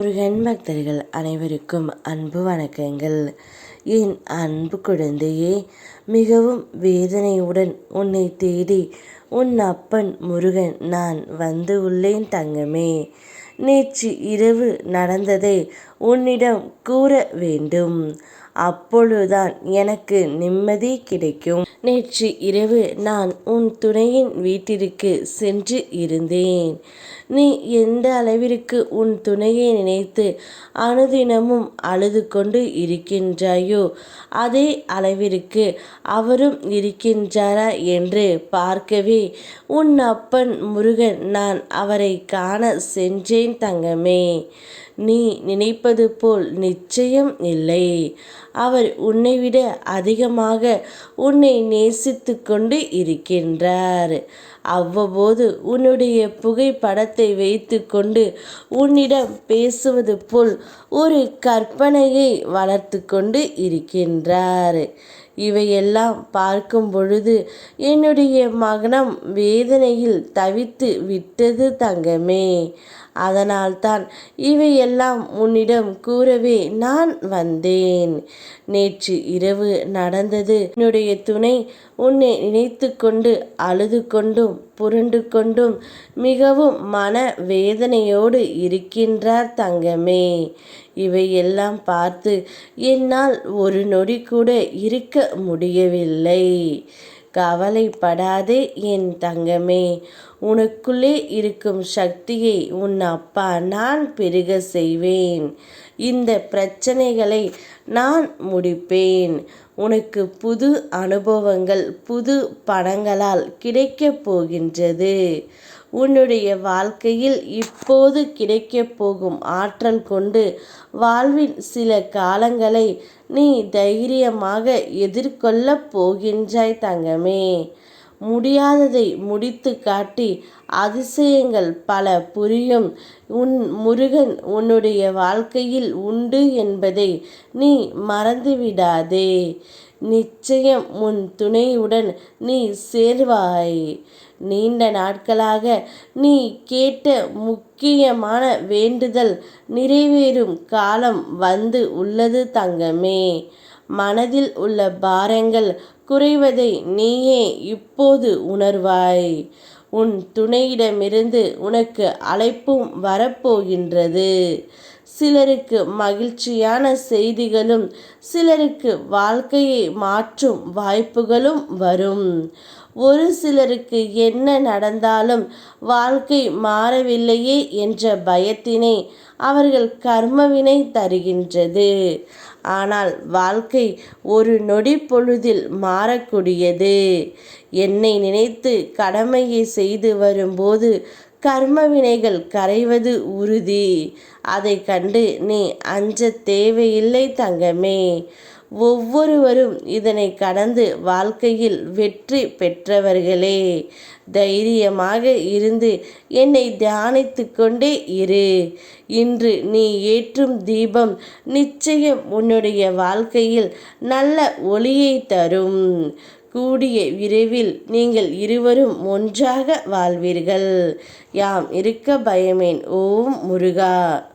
முருகன் பக்தர்கள் அனைவருக்கும் அன்பு வணக்கங்கள். என் அன்பு குழந்தையே மிகவும் வேதனையுடன் உன்னை தேடி உன் அப்பன் முருகன் நான் வந்து உள்ளேன் தங்கமே. நேற்று இரவு நடந்ததை உன்னிடம் கூற வேண்டும். அப்பொழுதுதான் எனக்கு நிம்மதி கிடைக்கும். நேற்று இரவு நான் உன் துணையின் வீட்டிற்கு சென்று இருந்தேன். நீ எந்த அளவிற்கு உன் துணையை நினைத்து அனுதினமும் அழுது கொண்டு இருக்கின்றாயோ அதே அளவிற்கு அவரும் இருக்கின்றாரா என்று பார்க்கவே உன் அப்பன் முருகன் நான் அவரை காண சென்றேன் தங்கமே. நீ நினைப்பது போல் நிச்சயம் இல்லை. அவர் உன்னை விட அதிகமாக உன்னை நேசித்து கொண்டு இருக்கின்றார். அவ்வப்போது உன்னுடைய புகைப்படத்தை வைத்து கொண்டு உன்னிடம் பேசுவது போல் ஒரு கற்பனையை வளர்த்து கொண்டு இருக்கின்றார். இவையெல்லாம் பார்க்கும் பொழுது என்னுடைய மகனம் வேதனையில் தவித்து விட்டது தங்கமே. அதனால்தான் இவையெல்லாம் உன்னிடம் கூறவே நான் வந்தேன். நேற்று இரவு நடந்தது. என்னுடைய துணை உன்னை நினைத்து கொண்டு அழுது கொண்டும் புரண்டு கொண்டும் மிகவும் மன வேதனையோடு இருக்கின்றார் தங்கமே. இவையெல்லாம் பார்த்து என்னால் ஒரு நொடி கூட இருக்க முடியவில்லை. கவலைப்படாதே என் தங்கமே. உனக்குள்ளே இருக்கும் சக்தியை உன் அப்பா நான் பெருக செய்வேன். இந்த பிரச்சனைகளை நான் முடிப்பேன். உனக்கு புது அனுபவங்கள் புது பணங்களால் கிடைக்கப் போகின்றது. உன்னுடைய வாழ்க்கையில் இப்போது கிடைக்கப் போகும் ஆற்றல் கொண்டு வாழ்வின் சில காலங்களை நீ தைரியமாக எதிர்கொள்ளப் போகின்றாய் தங்கமே. முடியாததை முடித்து காட்டி அதிசயங்கள் பல புரியும். உன் முருகன் உன்னுடைய வாழ்க்கையில் உண்டு என்பதை நீ மறந்துவிடாதே. நிச்சயம் உன் துணையுடன் நீ சேர்வாய். நீண்ட நாட்களாக நீ கேட்ட முக்கியமான வேண்டுதல் நிறைவேறும் காலம் வந்து உள்ளது தங்கமே. மனதில் உள்ள பாரங்கள் குறைவதை நீயே இப்போது உணர்வாய். உன் துணையிடமிருந்து உனக்கு அழைப்பும் வரப்போகின்றது. சிலருக்கு மகிழ்ச்சியான செய்திகளும் சிலருக்கு வாழ்க்கையை மாற்றும் வாய்ப்புகளும் வரும். ஒரு சிலருக்கு என்ன நடந்தாலும் வாழ்க்கை மாறவில்லையே என்ற பயத்தினை அவர்கள் கர்மவினை தருகின்றது. ஆனால் வாழ்க்கை ஒரு நொடி பொழுதில் மாறக்கூடியது. என்னை நினைத்து கடமையை செய்து வரும்போது கர்ம வினைகள் கரைவது உறுதி. அதை கண்டு நீ அஞ்ச தேவையில்லை தங்கமே. ஒவ்வொருவரும் இதனை கடந்து வாழ்க்கையில் வெற்றி பெற்றவர்களே. தைரியமாக இருந்து என்னை தியானித்து கொண்டே இரு. இன்று நீ ஏற்றும் தீபம் நிச்சயம் உன்னுடைய வாழ்க்கையில் நல்ல ஒளியை தரும். கூடிய விரைவில் நீங்கள் இருவரும் ஒன்றாக வாழ்வீர்கள். யாம் இருக்க பயமேன் ஓம் முருகா.